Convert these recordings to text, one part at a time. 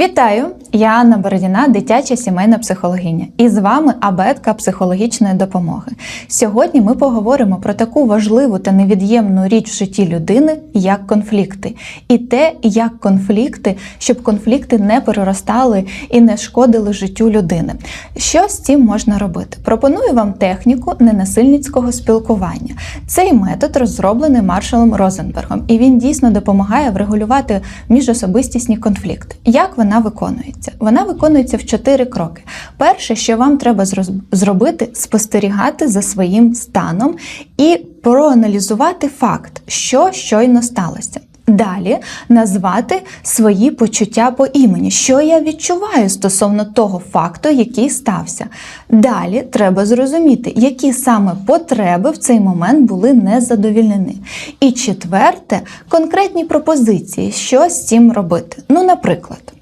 Вітаю! Я Анна Бородіна, дитяча сімейна психологиня. І з вами абетка психологічної допомоги. Сьогодні ми поговоримо про таку важливу та невід'ємну річ в житті людини, як конфлікти, і те, як конфлікти, щоб конфлікти не переростали і не шкодили життю людини. Що з цим можна робити? Пропоную вам техніку ненасильницького спілкування. Цей метод розроблений Маршалом Розенбергом, і він дійсно допомагає врегулювати міжособистісні конфлікти. Як вона виконується? Вона виконується в чотири кроки. Перше, що вам треба зробити, спостерігати за своїм станом і проаналізувати факт, що щойно сталося. Далі назвати свої почуття по імені, що я відчуваю стосовно того факту, який стався. Далі треба зрозуміти, які саме потреби в цей момент були не задовільнені. І четверте конкретні пропозиції, що з цим робити. Ну, наприклад,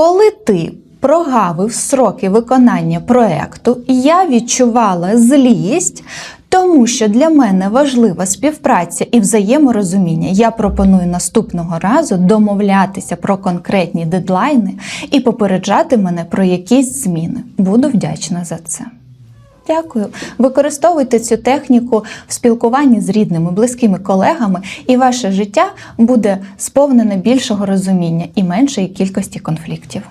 коли ти прогавив сроки виконання проекту, я відчувала злість, тому що для мене важлива співпраця і взаєморозуміння. Я пропоную наступного разу домовлятися про конкретні дедлайни і попереджати мене про якісь зміни. Буду вдячна за це. Дякую. Використовуйте цю техніку в спілкуванні з рідними, близькими колегами, і ваше життя буде сповнене більшого розуміння і меншої кількості конфліктів.